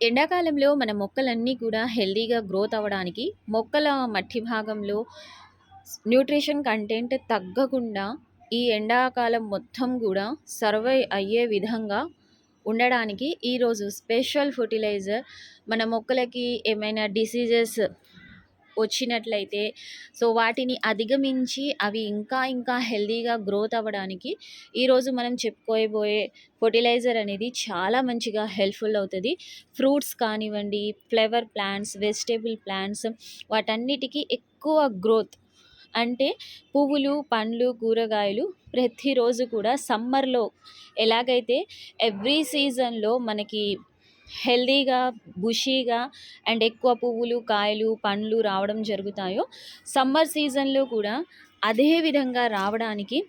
ఎండాకాలంలో మన మొక్కలన్నీ కూడా హెల్తీగా గ్రోత్ అవ్వడానికి మొక్కల మట్టి భాగంలో న్యూట్రిషన్ కంటెంట్ తగ్గకుండా ఈ ఎండాకాలం మొత్తం కూడా సర్వై అయ్యే విధంగా ఉండడానికి ఈరోజు స్పెషల్ ఫర్టిలైజర్ మన మొక్కలకి ఏమైనా డిసీజెస్ వచ్చినట్లయితే. సో వాటిని అధిగమించి అవి ఇంకా ఇంకా హెల్దీగా గ్రోత్ అవ్వడానికి ఈరోజు మనం చెప్పుకోబోయే ఫర్టిలైజర్ అనేది చాలా మంచిగా హెల్ప్ఫుల్ అవుతుంది. ఫ్రూట్స్ కానివ్వండి ఫ్లవర్ ప్లాంట్స్ వెజిటేబుల్ ప్లాంట్స్ వాటన్నిటికీ ఎక్కువ గ్రోత్. అంటే పువ్వులు పండ్లు కూరగాయలు ప్రతిరోజు కూడా సమ్మర్లో ఎలాగైతే ఎవ్రీ సీజన్లో మనకి హెల్దీగా బుషీగా అండ్ ఎక్కువ పువ్వులు కాయలు పండ్లు రావడం జరుగుతాయో సమ్మర్ సీజన్లో కూడా అదే విధంగా రావడానికి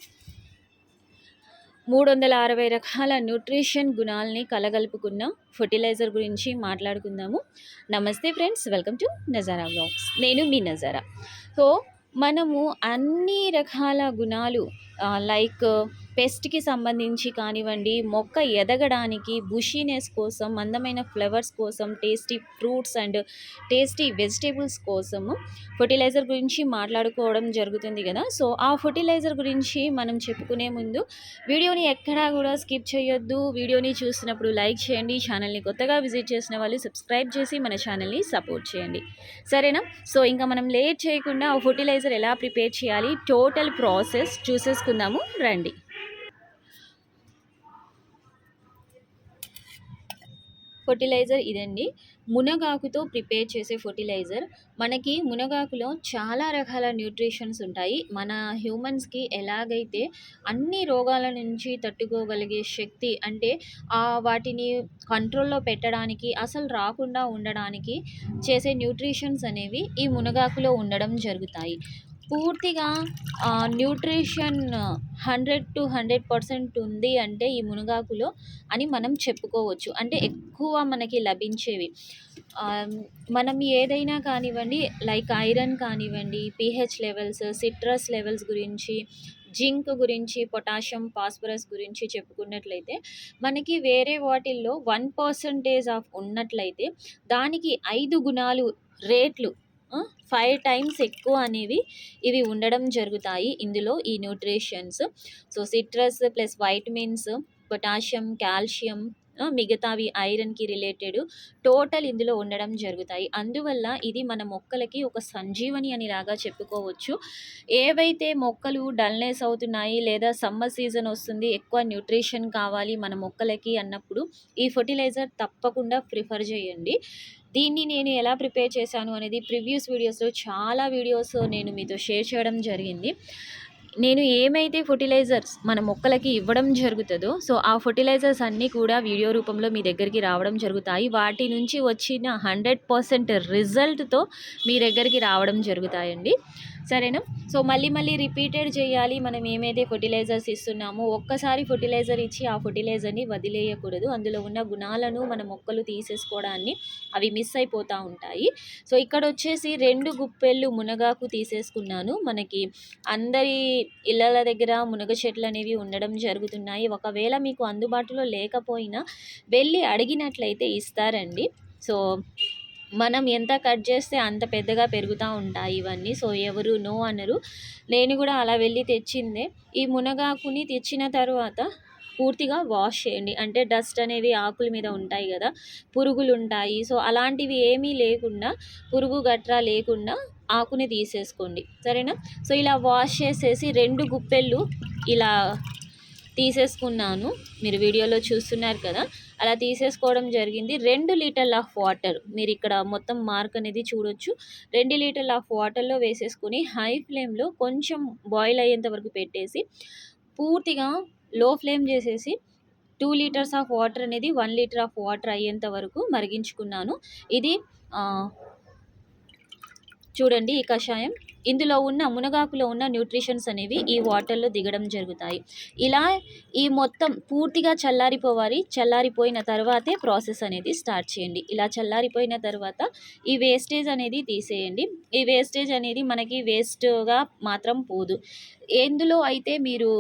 మూడు వందల అరవై రకాల న్యూట్రిషన్ గుణాలని కలగలుపుకున్న ఫర్టిలైజర్ గురించి మాట్లాడుకుందాము. నమస్తే friends welcome to Nazara blogs నేను మీ నజారా. సో మనము అన్ని రకాల గుణాలు లైక్ పెస్ట్కి సంబంధించి కానివ్వండి మొక్క ఎదగడానికి బుషీనెస్ కోసం అందమైన ఫ్లవర్స్ కోసం tasty fruits and tasty vegetables కోసము ఫర్టిలైజర్ గురించి మాట్లాడుకోవడం జరుగుతుంది కదా. సో ఆ ఫర్టిలైజర్ గురించి మనం చెప్పుకునే ముందు వీడియోని ఎక్కడా కూడా స్కిప్ చేయొద్దు. వీడియోని చూసినప్పుడు లైక్ చేయండి. ఛానల్ని కొత్తగా విజిట్ చేసిన వాళ్ళు సబ్స్క్రైబ్ చేసి మన ఛానల్ని సపోర్ట్ చేయండి. సరేనా? సో ఇంకా మనం లేట్ చేయకుండా ఆ ఫర్టిలైజర్ ఎలా ప్రిపేర్ చేయాలి టోటల్ ప్రాసెస్ చూసేసుకుందాము. రండి. ఫర్టిలైజర్ ఇదండి. మునగాకుతో ప్రిపేర్ చేసే ఫర్టిలైజర్. మనకి మునగాకులో చాలా రకాల న్యూట్రిషన్స్ ఉంటాయి. మన హ్యూమన్స్కి ఎలాగైతే అన్ని రోగాల నుంచి తట్టుకోగలిగే శక్తి అంటే వాటిని కంట్రోల్లో పెట్టడానికి అసలు రాకుండా ఉండడానికి చేసే న్యూట్రిషన్స్ అనేవి ఈ మునగాకులో ఉండడం జరుగుతాయి. పూర్తిగా nutrition hundred to hundred percent ఉంది అంటే ఈ మునగాకులో అని మనం చెప్పుకోవచ్చు. అంటే ఎక్కువ మనకి లభించేవి. మనం ఏదైనా కానివ్వండి లైక్ ఐరన్ కానివ్వండి పీహెచ్ లెవెల్స్ సిట్రస్ లెవెల్స్ గురించి జింక్ గురించి పొటాషియం ఫాస్ఫరస్ గురించి చెప్పుకున్నట్లయితే మనకి వేరే వాటిల్లో వన్ పర్సంటేజ్ ఆఫ్ ఉన్నట్లయితే దానికి ఐదు గుణాలు రేట్లు ఫైవ్ టైమ్స్ ఎక్కువ అనేవి ఇవి ఉండడం జరుగుతాయి. ఇందులో ఈ nutritions so citrus plus vitamins potassium calcium మిగతావి ఐరన్కి రిలేటెడ్ టోటల్ ఇందులో ఉండడం జరుగుతాయి. అందువల్ల ఇది మన మొక్కలకి ఒక సంజీవని అనిలాగా చెప్పుకోవచ్చు. ఏవైతే మొక్కలు డల్నెస్ అవుతున్నాయి లేదా సమ్మర్ సీజన్ వస్తుంది ఎక్కువ న్యూట్రిషన్ కావాలి మన మొక్కలకి అన్నప్పుడు ఈ ఫర్టిలైజర్ తప్పకుండా ప్రిఫర్ చేయండి. దీన్ని నేను ఎలా ప్రిపేర్ చేశాను అనేది ప్రివ్యూస్ వీడియోస్లో చాలా వీడియోస్ నేను మీతో షేర్ చేయడం జరిగింది. నేను ఏమైతే ఫర్టిలైజర్స్ మన మొక్కలకి ఇవ్వడం జరుగుతుందో సో ఆ ఫర్టిలైజర్స్ అన్నీ కూడా వీడియో రూపంలో మీ దగ్గరికి రావడం జరుగుతాయి. వాటి నుంచి వచ్చిన హండ్రెడ్ పర్సెంట్ రిజల్ట్తో మీ దగ్గరికి రావడం జరుగుతాయండి. సరేనా? సో మళ్ళీ మళ్ళీ రిపీటెడ్ చేయాలి. మనం ఏమైతే ఫర్టిలైజర్స్ ఇస్తున్నామో ఒక్కసారి ఫర్టిలైజర్ ఇచ్చి ఆ ఫర్టిలైజర్ని వదిలేయకూడదు. అందులో ఉన్న గుణాలను మన మొక్కలు తీసేసుకోవడాన్ని అవి మిస్ అయిపోతూ ఉంటాయి. సో ఇక్కడ వచ్చేసి రెండు గుప్పెళ్ళు మునగాకు తీసేసుకున్నాను. మనకి అందరి ఇళ్ళల దగ్గర మునగ చెట్లు అనేవి ఉండడం జరుగుతున్నాయి. ఒకవేళ మీకు అందుబాటులో లేకపోయినా వెళ్ళి అడిగినట్లయితే ఇస్తారండి. సో మనం ఎంత కట్ చేస్తే అంత పెద్దగా పెరుగుతూ ఉంటాయి ఇవన్నీ. సో ఎవరు నో అనరు. నేను కూడా అలా వెళ్ళి తెచ్చిందే. ఈ మునగాకుని తెచ్చిన తర్వాత పూర్తిగా వాష్ చేయండి. అంటే డస్ట్ అనేవి ఆకుల మీద ఉంటాయి కదా పురుగులు ఉంటాయి. సో అలాంటివి ఏమీ లేకుండా పురుగు గట్రా లేకుండా ఆకుని తీసేసుకోండి. సరేనా? సో ఇలా వాష్ చేసేసి రెండు గుప్పెళ్ళు ఇలా తీసేసుకున్నాను. మీరు వీడియోలో చూస్తున్నారు కదా. అలా తీసేసుకోవడం జరిగింది. రెండు లీటర్ల ఆఫ్ వాటర్ మీరు ఇక్కడ మొత్తం మార్క్ అనేది చూడొచ్చు. రెండు లీటర్ల ఆఫ్ వాటర్లో వేసేసుకొని హై ఫ్లేమ్లో కొంచెం బాయిల్ అయ్యేంత వరకు పెట్టేసి పూర్తిగా లో ఫ్లేమ్ చేసేసి టూ లీటర్స్ ఆఫ్ వాటర్ అనేది వన్ లీటర్ ఆఫ్ వాటర్ అయ్యేంత వరకు మరిగించుకున్నాను. ఇది చూడండి ఈ కషాయం. ఇందులో ఉన్న మునగాకులో ఉన్న న్యూట్రిషన్స్ అనేవి ఈ వాటర్లో దిగడం జరుగుతాయి. ఇలా ఈ మొత్తం పూర్తిగా చల్లారిపోవాలి. చల్లారిపోయిన తర్వాతే ప్రాసెస్ అనేది స్టార్ట్ చేయండి. ఇలా చల్లారిపోయిన తర్వాత ఈ వేస్టేజ్ అనేది తీసేయండి. ఈ వేస్టేజ్ అనేది మనకి వేస్ట్గా మాత్రం పోదు. ఎందులో అయితే మీరు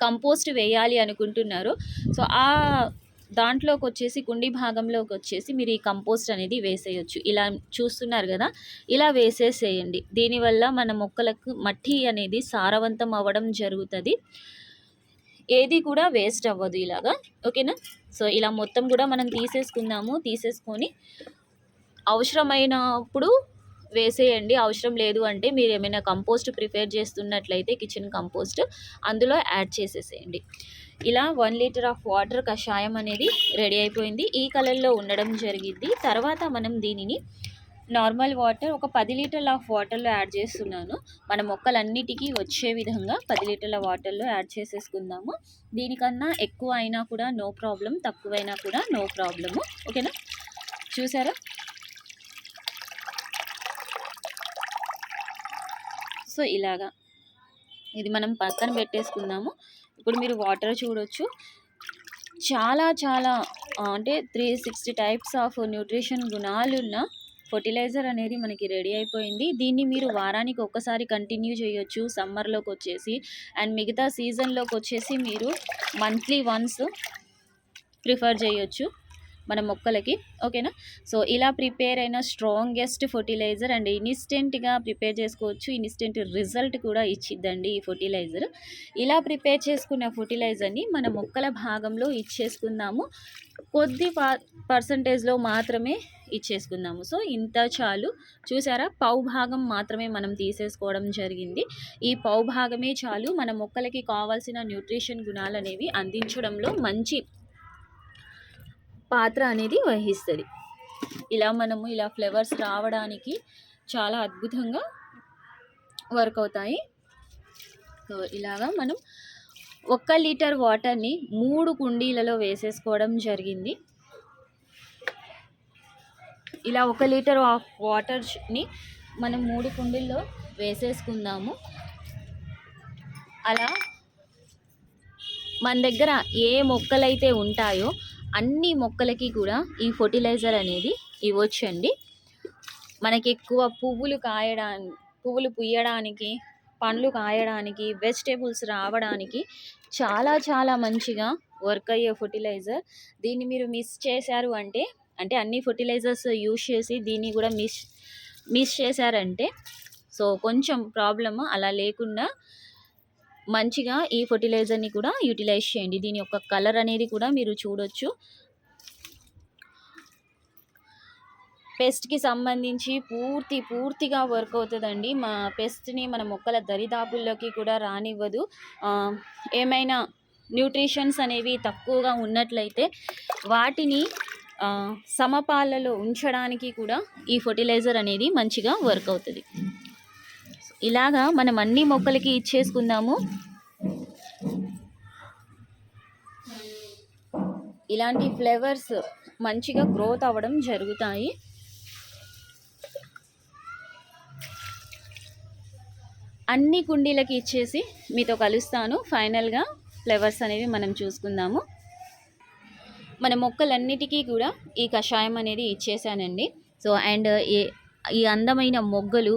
కంపోస్ట్ వేయాలి అనుకుంటున్నారు సో ఆ దాంట్లోకి వచ్చేసి కుండీ భాగంలోకి వచ్చేసి మీరు ఈ కంపోస్ట్ అనేది వేసేయచ్చు. ఇలా చూస్తున్నారు కదా ఇలా వేసేసేయండి. దీనివల్ల మన మొక్కలకు మట్టి అనేది సారవంతం అవ్వడం జరుగుతుంది. ఏది కూడా వేస్ట్ అవ్వదు ఇలాగా. ఓకేనా? సో ఇలా మొత్తం కూడా మనం తీసేసుకుందాము. తీసేసుకొని అవసరమైనప్పుడు వేసేయండి. అవసరం లేదు అంటే మీరు ఏమైనా కంపోస్ట్ ప్రిపేర్ చేస్తున్నట్లయితే కిచెన్ కంపోస్ట్ అందులో యాడ్ చేసేసేయండి. ఇలా వన్ లీటర్ ఆఫ్ వాటర్ కషాయం అనేది రెడీ అయిపోయింది. ఈ కలర్లో ఉండడం జరిగింది. తర్వాత మనం దీనిని నార్మల్ వాటర్ ఒక పది లీటర్ల ఆఫ్ వాటర్లో యాడ్ చేస్తున్నాను. మన మొక్కలన్నిటికీ వచ్చే విధంగా పది లీటర్ల వాటర్లో యాడ్ చేసేసుకుందాము. దీనికన్నా ఎక్కువ అయినా కూడా నో ప్రాబ్లం తక్కువైనా కూడా నో ప్రాబ్లము ఓకేనా చూసారా? సో ఇలాగా. ఇది మనం పక్కన పెట్టేసుకుందాము. ఇప్పుడు మీరు వాటర్ చూడొచ్చు. చాలా చాలా అంటే three sixty types of nutrition గుణాలున్న fertiliser అనేది మనకి రెడీ అయిపోయింది. దీన్ని మీరు వారానికి ఒక్కసారి కంటిన్యూ చేయొచ్చు సమ్మర్లోకి వచ్చేసి. అండ్ మిగతా సీజన్లోకి వచ్చేసి మీరు మంత్లీ వన్స్ ప్రిఫర్ చేయొచ్చు. మన మొక్కలకి ఓకేనా? సో ఇలా ప్రిపేర్ అయిన స్ట్రాంగెస్ట్ ఫర్టిలైజర్ అండ్ ఇన్స్టెంట్గా ప్రిపేర్ చేసుకోవచ్చు. ఇన్స్టెంట్ రిజల్ట్ కూడా ఇచ్చిద్దండి ఈ ఫర్టిలైజర్. ఇలా ప్రిపేర్ చేసుకున్న ఫర్టిలైజర్ని మన మొక్కల భాగంలో ఇచ్చేసుకుందాము. కొద్ది పర్సంటేజ్లో మాత్రమే ఇచ్చేసుకుందాము. సో ఇంత చాలు. చూసారా? పౌ భాగం మాత్రమే మనం తీసేసుకోవడం జరిగింది. ఈ పౌ భాగమే చాలు. మన మొక్కలకి కావాల్సిన న్యూట్రిషన్ గుణాలు అనేవి అందించడంలో మంచి పాత్ర అనేది వహిస్తుంది. ఇలా మనము ఇలా ఫ్లేవర్స్ రావడానికి చాలా అద్భుతంగా వర్క్ అవుతాయి. సో ఇలాగా మనం ఒక్క లీటర్ వాటర్ని మూడు కుండీలలో వేసేసుకోవడం జరిగింది. ఇలా ఒక లీటర్ ఆఫ్ వాటర్ని మనం మూడు కుండీల్లో వేసేసుకుందాము. అలా మన దగ్గర ఏ మొక్కలైతే ఉంటాయో అన్ని మొక్కలకి కూడా ఈ ఫర్టిలైజర్ అనేది ఇవ్వచ్చండి. మనకి ఎక్కువ పువ్వులు కాయడానికి పువ్వులు పుయ్యడానికి పండ్లు కాయడానికి వెజిటేబుల్స్ రావడానికి చాలా చాలా మంచిగా వర్క్ అయ్యే ఫర్టిలైజర్. దీన్ని మీరు మిస్ చేశారు అంటే అంటే అన్ని ఫర్టిలైజర్స్ యూజ్ చేసి దీన్ని కూడా మిస్ మిస్ చేశారంటే సో కొంచెం ప్రాబ్లమ్ అలా లేకుండా మంచిగా ఈ ఫర్టిలైజర్ని కూడా యూటిలైజ్ చేయండి. దీని యొక్క కలర్ అనేది కూడా మీరు చూడొచ్చు. పెస్ట్కి సంబంధించి పూర్తి పూర్తిగా వర్క్ అవుతుందండి. మా పెస్ట్ని మన మొక్కల దరిదాపుల్లోకి కూడా రానివ్వదు. ఏమైనా న్యూట్రిషన్స్ అనేవి తక్కువగా ఉన్నట్లయితే వాటిని సమపాలలో ఉంచడానికి కూడా ఈ ఫర్టిలైజర్ అనేది మంచిగా వర్క్ అవుతుంది. ఇలాగా మనం అన్ని మొక్కలకి ఇచ్చేసుకుందాము. ఇలాంటి ఫ్లేవర్స్ మంచిగా గ్రోత్ అవ్వడం జరుగుతాయి. అన్ని కుండీలకి ఇచ్చేసి మీతో కలుస్తాను. ఫైనల్గా ఫ్లేవర్స్ అనేవి మనం చూసుకుందాము. మన మొక్కలన్నిటికీ కూడా ఈ కషాయం అనేది ఇచ్చేసానండి సో అండ్ ఈ అందమైన మొగ్గలు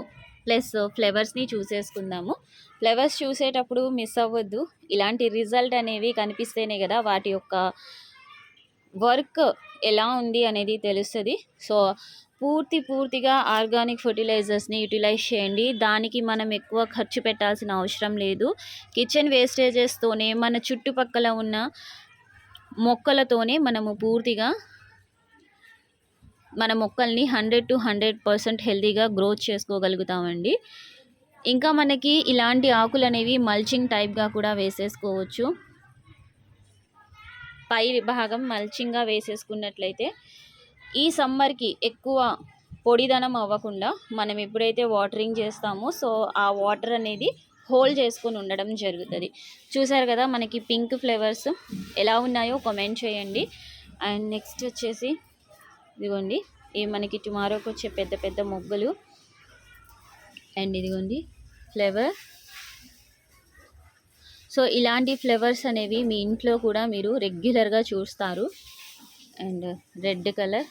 ప్లస్ ఫ్లేవర్స్ని చూసేసుకుందాము. ఫ్లేవర్స్ చూసేటప్పుడు మిస్ అవ్వద్దు. ఇలాంటి రిజల్ట్ అనేవి కనిపిస్తేనే కదా వాటి యొక్క వర్క్ ఎలా ఉంది అనేది తెలుస్తుంది. సో పూర్తి పూర్తిగా ఆర్గానిక్ ఫర్టిలైజర్స్ని యూటిలైజ్ చేయండి. దానికి మనం ఎక్కువ ఖర్చు పెట్టాల్సిన అవసరం లేదు. కిచెన్ వేస్టేజెస్తోనే మన చుట్టుపక్కల ఉన్న మొక్కలతోనే మనము పూర్తిగా మన మొక్కల్ని హండ్రెడ్ టు హండ్రెడ్ పర్సెంట్ హెల్తీగా గ్రోత్ చేసుకోగలుగుతామండి. ఇంకా మనకి ఇలాంటి ఆకులు అనేవి మల్చింగ్ టైప్గా కూడా వేసేసుకోవచ్చు. పై భాగం మల్చింగ్గా వేసేసుకున్నట్లయితే ఈ సమ్మర్కి ఎక్కువ పొడిదనం అవ్వకుండా మనం ఎప్పుడైతే వాటరింగ్ చేస్తామో సో ఆ వాటర్ అనేది హోల్డ్ చేసుకొని ఉండడం జరుగుతుంది. చూసారు కదా మనకి పింక్ ఫ్లేవర్స్ ఎలా ఉన్నాయో కామెంట్ చేయండి. అండ్ నెక్స్ట్ వచ్చేసి ఇదిగోండి ఇవి మనకి టుమారోకి వచ్చే పెద్ద పెద్ద మొగ్గలు. అండ్ ఇదిగోండి ఫ్లేవర్. సో ఇలాంటి ఫ్లేవర్స్ అనేవి మీ ఇంట్లో కూడా మీరు రెగ్యులర్గా చూస్తారు. And red colour.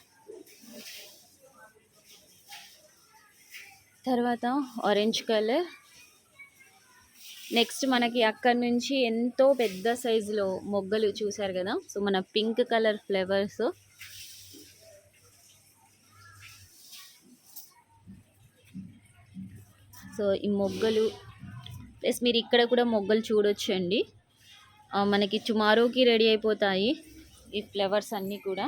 తర్వాత ఆరెంజ్ కలర్. నెక్స్ట్ మనకి అక్కడి నుంచి ఎంతో పెద్ద సైజులో మొగ్గలు చూసారు కదా? సో మన పింక్ కలర్ ఫ్లేవర్స్. సో ఈ మొగ్గలు ప్లస్ మీరు ఇక్కడ కూడా మొగ్గలు చూడొచ్చండి. మనకి టుమారోకి రెడీ అయిపోతాయి. ఈ ఫ్లవర్స్ అన్నీ కూడా.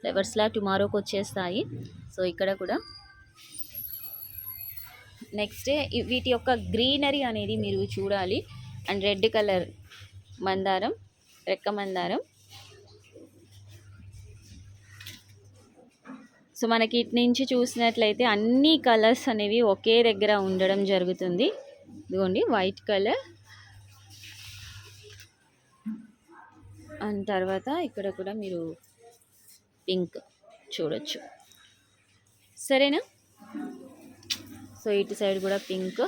ఫ్లవర్స్లా టుమారోకి వచ్చేస్తాయి. సో ఇక్కడ కూడా. నెక్స్ట్ వీటి యొక్క గ్రీనరీ అనేది మీరు చూడాలి. అండ్ రెడ్ కలర్ మందారం రెక్క మందారం. సో మనకి ఇటు నుంచి చూసినట్లయితే అన్ని కలర్స్ అనేవి ఒకే దగ్గర ఉండడం జరుగుతుంది. ఇదిగోండి వైట్ కలర్. అండ్ తర్వాత ఇక్కడ కూడా మీరు పింక్ చూడొచ్చు. సరేనా? సో ఇటు సైడ్ కూడా పింక్.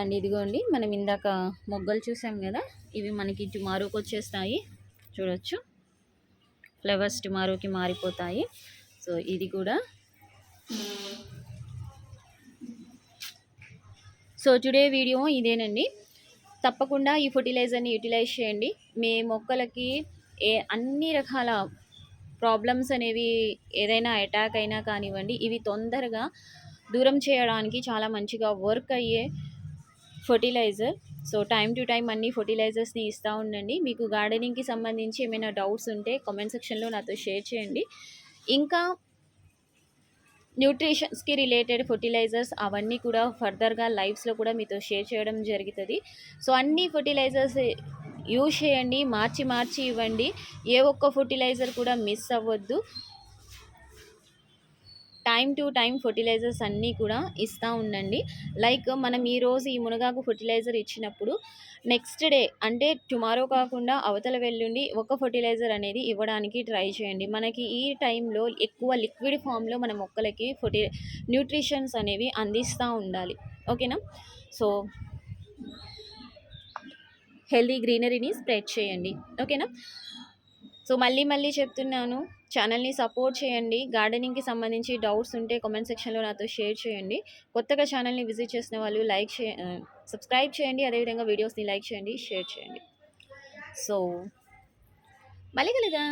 అండ్ ఇదిగోండి మనం ఇందాక మొగ్గలు చూసాం కదా ఇవి మనకి టుమారోకి వచ్చేస్తాయి చూడొచ్చు. ఫ్లవర్స్ టుమారోకి మారిపోతాయి. సో ఇది కూడా. సో టుడే వీడియో ఇదేనండి. తప్పకుండా ఈ ఫర్టిలైజర్ని యూటిలైజ్ చేయండి. మీ మొక్కలకి ఏ అన్ని రకాల ప్రాబ్లమ్స్ అనేవి ఏదైనా అటాక్ అయినా కానివ్వండి ఇవి తొందరగా దూరం చేయడానికి చాలా మంచిగా వర్క్ అయ్యే fertiliser. So time to time అన్ని ఫర్టిలైజర్స్ని ఇస్తూ ఉండండి. మీకు గార్డెనింగ్కి సంబంధించి ఏమైనా డౌట్స్ ఉంటే కామెంట్ సెక్షన్లో నాతో షేర్ చేయండి. ఇంకా న్యూట్రిషన్స్కి రిలేటెడ్ ఫర్టిలైజర్స్ అవన్నీ కూడా ఫర్దర్గా లైవ్స్లో కూడా మీతో షేర్ చేయడం జరుగుతుంది. సో అన్ని ఫర్టిలైజర్స్ యూజ్ చేయండి. మార్చి మార్చి ఇవ్వండి. ఏ ఒక్క ఫర్టిలైజర్ కూడా మిస్ అవ్వద్దు. టైం టు టైం ఫర్టిలైజర్స్ అన్నీ కూడా ఇస్తూ ఉండండి. లైక్ మనం ఈరోజు ఈ మునగాకు ఫర్టిలైజర్ ఇచ్చినప్పుడు నెక్స్ట్ డే అంటే టుమారో కాకుండా అవతల వెళ్ళుండి ఒక ఫర్టిలైజర్ అనేది ఇవ్వడానికి ట్రై చేయండి. మనకి ఈ టైంలో ఎక్కువ లిక్విడ్ ఫామ్లో మన మొక్కలకి ఫర్టి న్యూట్రిషన్స్ అనేవి అందిస్తూ ఉండాలి. ఓకేనా? సో హెల్దీ గ్రీనరీని స్ప్రెడ్ చేయండి. ఓకేనా? సో మళ్ళీ మళ్ళీ చెప్తున్నాను ఛానల్ని సపోర్ట్ చేయండి. గార్డెనింగ్కి సంబంధించి డౌట్స్ ఉంటే కామెంట్ సెక్షన్లో నాతో షేర్ చేయండి. కొత్తగా ఛానల్ని విజిట్ చేసిన వాళ్ళు లైక్ చే సబ్స్క్రైబ్ చేయండి. అదేవిధంగా వీడియోస్ని లైక్ చేయండి షేర్ చేయండి. సో మళ్ళీ కలుద్దాం.